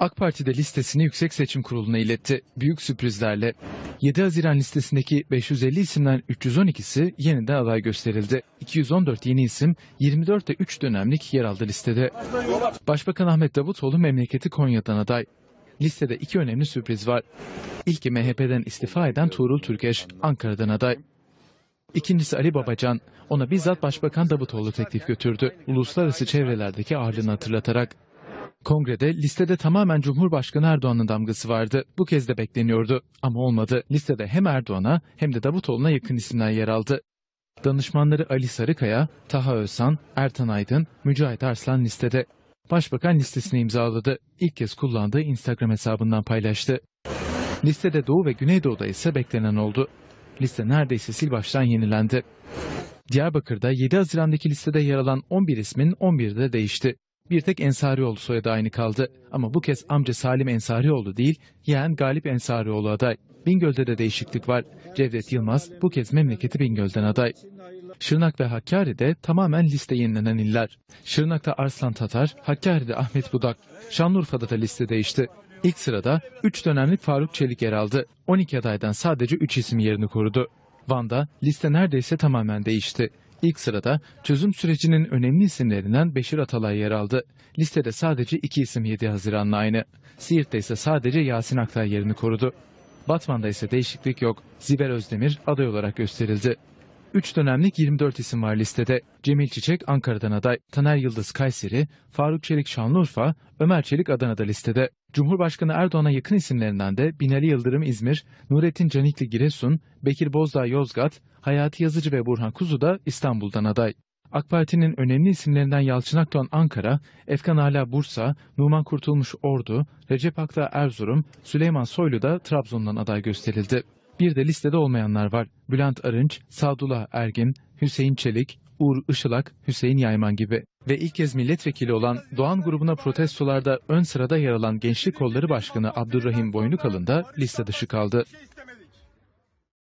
AK Parti de listesini Yüksek Seçim Kurulu'na iletti. Büyük sürprizlerle 7 Haziran listesindeki 550 isimden 312'si yeniden aday gösterildi. 214 yeni isim 24'te 3 dönemlik yer aldı listede. Başbakan Ahmet Davutoğlu memleketi Konya'dan aday. Listede iki önemli sürpriz var. İlki MHP'den istifa eden Tuğrul Türkeş, Ankara'dan aday. İkincisi Ali Babacan. Ona bizzat Başbakan Davutoğlu teklif götürdü. Uluslararası çevrelerdeki ağırlığını hatırlatarak. Kongrede listede tamamen Cumhurbaşkanı Erdoğan'ın damgası vardı. Bu kez de bekleniyordu ama olmadı. Listede hem Erdoğan'a hem de Davutoğlu'na yakın isimler yer aldı. Danışmanları Ali Sarıkaya, Taha Özsan, Ertan Aydın, Mücahit Arslan listede. Başbakan listesini imzaladı. İlk kez kullandığı Instagram hesabından paylaştı. Listede Doğu ve Güneydoğu'da ise beklenen oldu. Liste neredeyse sil baştan yenilendi. Diyarbakır'da 7 Haziran'daki listede yer alan 11 ismin 11'i de değişti. Bir tek Ensarioğlu soyadı aynı kaldı. Ama bu kez amca Salim Ensarioğlu değil, yeğen Galip Ensarioğlu aday. Bingöl'de de değişiklik var. Cevdet Yılmaz bu kez memleketi Bingöl'den aday. Şırnak ve Hakkari'de tamamen liste yenilenen iller. Şırnak'ta Arslan Tatar, Hakkari'de Ahmet Budak, Şanlıurfa'da da liste değişti. İlk sırada 3 dönemlik Faruk Çelik yer aldı. 12 adaydan sadece 3 isim yerini korudu. Van'da liste neredeyse tamamen değişti. İlk sırada çözüm sürecinin önemli isimlerinden Beşir Atalay yer aldı. Listede sadece iki isim 7 Haziran'la aynı. Siirt'te ise sadece Yasin Aktay yerini korudu. Batman'da ise değişiklik yok. Ziver Özdemir aday olarak gösterildi. 3 dönemlik 24 isim var listede. Cemil Çiçek Ankara'dan aday, Taner Yıldız Kayseri, Faruk Çelik Şanlıurfa, Ömer Çelik Adana'da listede. Cumhurbaşkanı Erdoğan'a yakın isimlerinden de Binali Yıldırım İzmir, Nurettin Canikli Giresun, Bekir Bozdağ Yozgat, Hayati Yazıcı ve Burhan Kuzu da İstanbul'dan aday. AK Parti'nin önemli isimlerinden Yalçın Akdoğan Ankara, Efkan Ala Bursa, Numan Kurtulmuş Ordu, Recep Akta Erzurum, Süleyman Soylu da Trabzon'dan aday gösterildi. Bir de listede olmayanlar var. Bülent Arınç, Sadullah Ergin, Hüseyin Çelik, Uğur Işılak, Hüseyin Yayman gibi. Ve ilk kez milletvekili olan Doğan grubuna protestolarda ön sırada yer alan Gençlik Kolları Başkanı Abdurrahim Boynukalın da liste dışı kaldı.